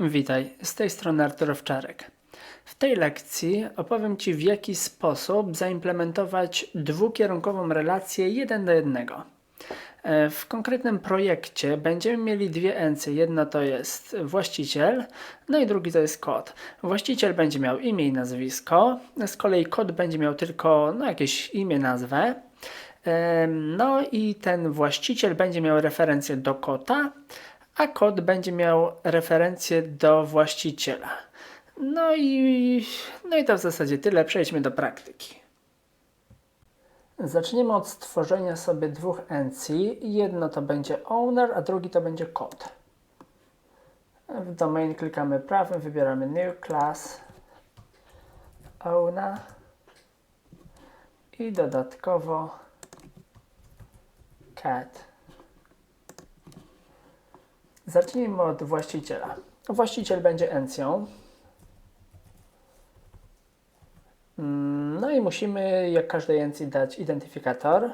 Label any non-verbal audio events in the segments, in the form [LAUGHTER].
Witaj, z tej strony Artur Owczarek. W tej lekcji opowiem Ci w jaki sposób zaimplementować dwukierunkową relację 1 do 1. E, W konkretnym projekcie będziemy mieli dwie encje. Jedna to jest właściciel, no i drugi to jest kod. Właściciel będzie miał imię i nazwisko, z kolei kod będzie miał tylko no, jakieś imię, nazwę. Em, No i ten właściciel będzie miał referencję do kota, a kod będzie miał referencję do właściciela. No i, no i to w zasadzie tyle. Przejdźmy do praktyki. Zaczniemy od stworzenia sobie dwóch encji. Jedno to będzie owner, a drugi to będzie kod. W domain klikamy prawym, wybieramy new class owner i dodatkowo cat. Zacznijmy od właściciela. Właściciel będzie encją. Mm, No i musimy, jak każdej encji, dać identyfikator.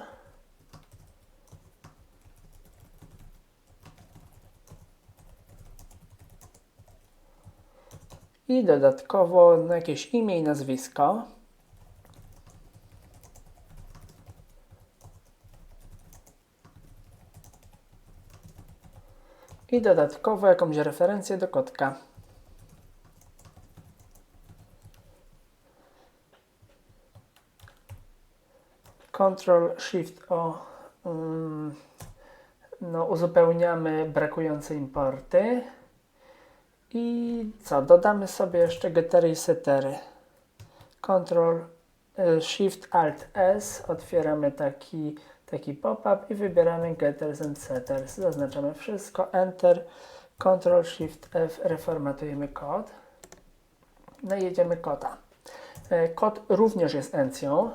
I dodatkowo jakieś imię i nazwisko. I dodatkowo jakąś referencję do kotka. Ctrl Shift O mm, no, uzupełniamy brakujące importy. I co? Dodamy sobie jeszcze gettery i settery. Ctrl y, Shift Alt S otwieramy taki, taki pop-up i wybieramy getters and setters. Zaznaczamy wszystko, Enter, Ctrl Shift F, reformatujemy kod. No i jedziemy kota. Y, Kod również jest encją.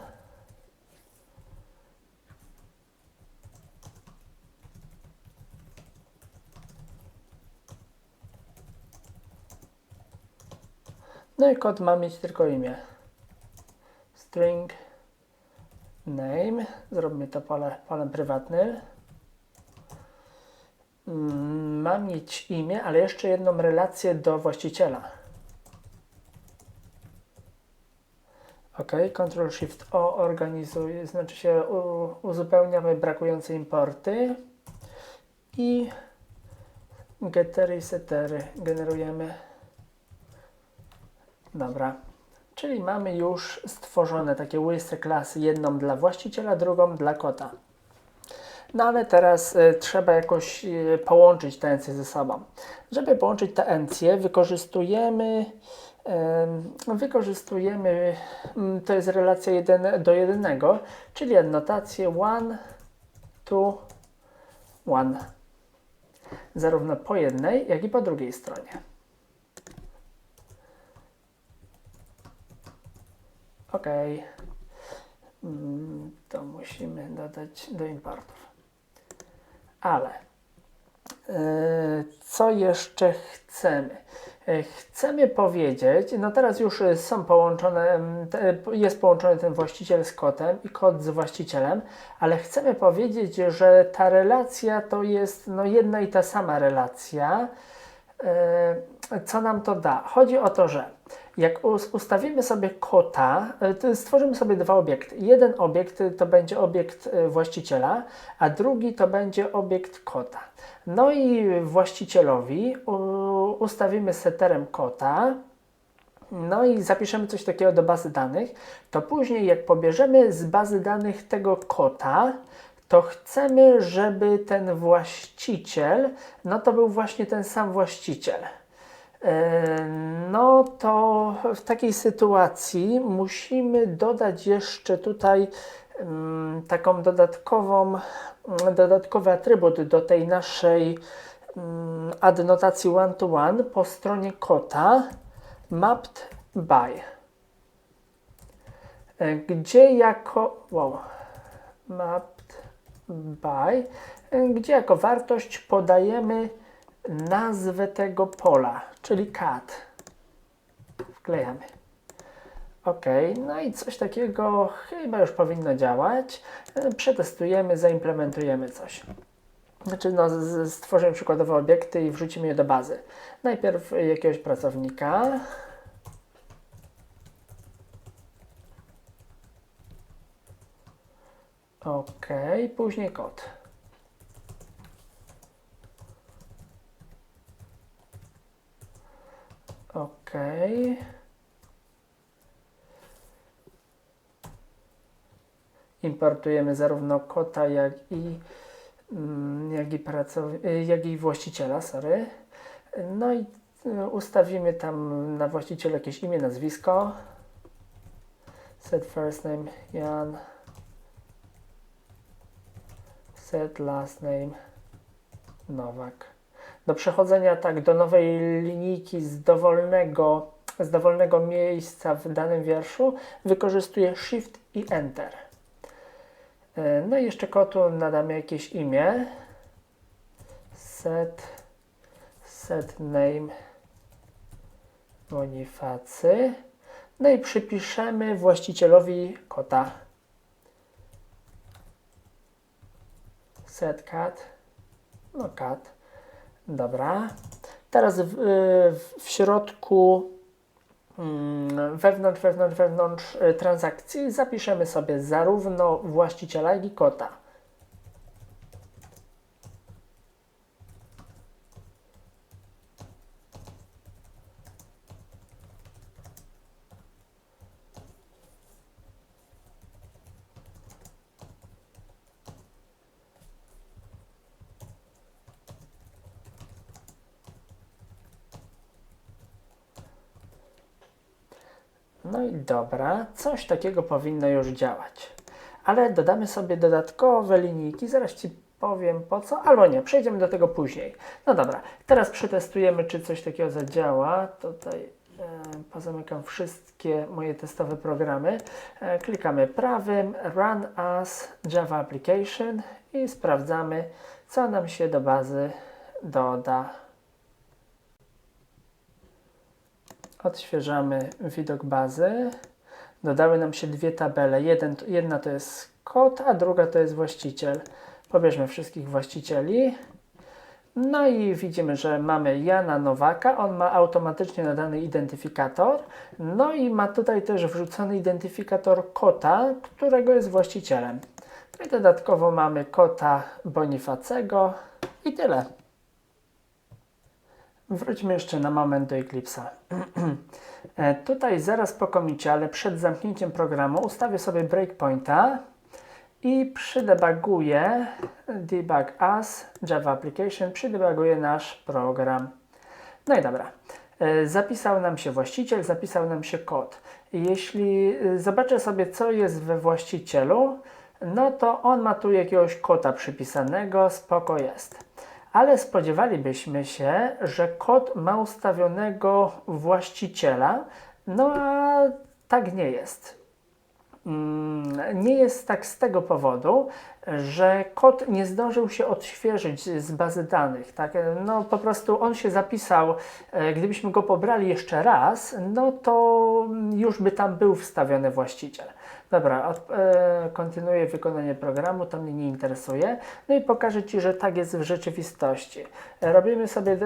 No i kod ma mieć tylko imię. String name. Zrobimy to pole, polem prywatnym. Mm, Ma mieć imię, ale jeszcze jedną relację do właściciela. OK, Ctrl Shift O organizuje, znaczy się uzupełniamy brakujące importy i gettery i settery generujemy. Dobra. Czyli mamy już stworzone takie łyse klasy, jedną dla właściciela, drugą dla kota. No ale teraz y, trzeba jakoś y, połączyć te encje ze sobą. Żeby połączyć te encje, wykorzystujemy, ym, wykorzystujemy, ym, to jest relacja 1 do 1, czyli adnotację one to one. Zarówno po jednej, jak i po drugiej stronie. OK. Mm, To musimy dodać do importów. Ale yy, co jeszcze chcemy? Yy, Chcemy powiedzieć, no teraz już są połączone, jest połączony ten właściciel z kotem i kot z właścicielem, ale chcemy powiedzieć, że ta relacja to jest no, jedna i ta sama relacja. Yy, Co nam to da? Chodzi o to, że jak us- ustawimy sobie kota, to stworzymy sobie dwa obiekty. Jeden obiekt y, to będzie obiekt y, właściciela, a drugi to będzie obiekt kota. No i właścicielowi ustawimy setterem kota, no i zapiszemy coś takiego do bazy danych, to później jak pobierzemy z bazy danych tego kota, to chcemy, żeby ten właściciel, no to był właśnie ten sam właściciel. No to w takiej sytuacji musimy dodać jeszcze tutaj taką dodatkową, dodatkowy atrybut do tej naszej adnotacji one-to-one po stronie kota mapped by. E, Gdzie jako wow, mapped by, e, gdzie jako wartość podajemy nazwę tego pola, czyli cat. Wklejamy. OK, no i coś takiego chyba już powinno działać. Przetestujemy, zaimplementujemy coś. Znaczy, no, stworzymy przykładowe obiekty i wrzucimy je do bazy. Najpierw jakiegoś pracownika. Ok, później kod. Ok. Importujemy zarówno kota, jak i, mm, jak i, y, jak i właściciela, sorry. No i y, ustawimy tam na właściciel jakieś imię, nazwisko. Set first name Jan. Set last name Nowak. Do przechodzenia tak do nowej linijki z dowolnego, z dowolnego miejsca w danym wierszu wykorzystuję Shift i Enter. E, No i jeszcze kotu nadamy jakieś imię. Set, set name Bonifacy. No i przypiszemy właścicielowi kota. Set cat. No cat. Dobra. Teraz w, w, w środku mm, wewnątrz, wewnątrz, wewnątrz y, transakcji zapiszemy sobie zarówno właściciela, jak i kota. No i dobra, coś takiego powinno już działać. Ale dodamy sobie dodatkowe linijki, zaraz Ci powiem po co, albo nie, przejdziemy do tego później. No dobra, teraz przetestujemy, czy coś takiego zadziała. Tutaj e, pozamykam wszystkie moje testowe programy. E, klikamy prawym Run as Java Application i sprawdzamy, co nam się do bazy doda. Odświeżamy widok bazy. Dodały nam się dwie tabele. Jeden, jedna to jest kod, a druga to jest właściciel. Pobierzmy wszystkich właścicieli. No i widzimy, że mamy Jana Nowaka. On ma automatycznie nadany identyfikator. No i ma tutaj też wrzucony identyfikator kota, którego jest właścicielem. No i dodatkowo mamy kota Bonifacego i tyle. Wróćmy jeszcze na moment do Eclipse'a. [CLEARS THROAT] E, Tutaj zaraz po komicie, ale przed zamknięciem programu ustawię sobie breakpointa i przydebaguję debug as Java Application, przydebaguję nasz program. No i dobra. E, Zapisał nam się właściciel, zapisał nam się kod. Jeśli e, zobaczę sobie, co jest we właścicielu, no to on ma tu jakiegoś kota przypisanego, spoko jest ale spodziewalibyśmy się, że kod ma ustawionego właściciela, no a tak nie jest. Mm, Nie jest tak z tego powodu, że kod nie zdążył się odświeżyć z bazy danych. Tak? No po prostu on się zapisał, e, gdybyśmy go pobrali jeszcze raz, no to już by tam był wstawiony właściciel. Dobra, od, e, kontynuuję wykonanie programu, to mnie nie interesuje. No i pokażę Ci, że tak jest w rzeczywistości. E, Robimy sobie em,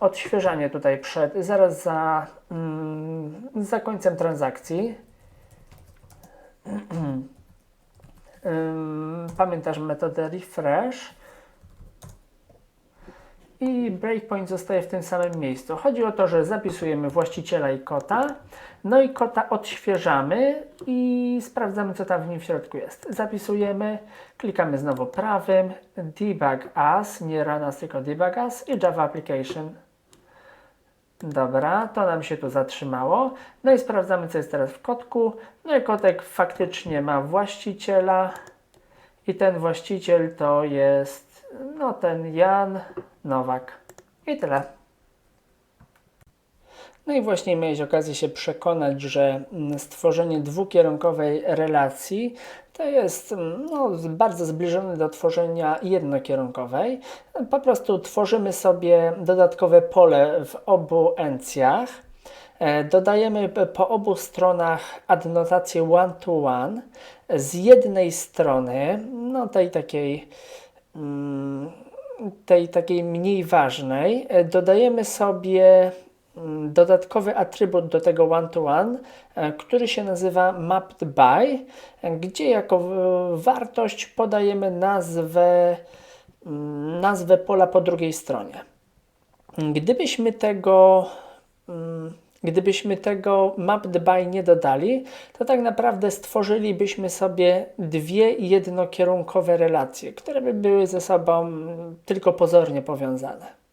odświeżanie tutaj przed, zaraz za, mm, za końcem transakcji. Pamiętasz metodę refresh i breakpoint zostaje w tym samym miejscu. Chodzi o to, że zapisujemy właściciela i kota, no i kota odświeżamy i sprawdzamy, co tam w nim w środku jest. Zapisujemy, klikamy znowu prawym, debug as, nie run as, tylko debug as i Java Application. Dobra, to nam się tu zatrzymało. No i sprawdzamy, co jest teraz w kotku. No i kotek faktycznie ma właściciela i ten właściciel to jest no ten Jan Nowak. I tyle. No i właśnie miałeś okazję się przekonać, że mm, stworzenie dwukierunkowej relacji to jest mm, no, bardzo zbliżone do tworzenia jednokierunkowej. Po prostu tworzymy sobie dodatkowe pole w obu encjach. E, Dodajemy po obu stronach adnotację one-to-one. Z jednej strony, no tej takiej mm, tej takiej mniej ważnej, e, dodajemy sobie dodatkowy atrybut do tego one-to-one, e, który się nazywa mapped by, e, gdzie jako wartość podajemy nazwę, mm, nazwę pola po drugiej stronie. Gdybyśmy tego, mm, gdybyśmy tego mapped by nie dodali, to tak naprawdę stworzylibyśmy sobie dwie jednokierunkowe relacje, które by były ze sobą mm, tylko pozornie powiązane.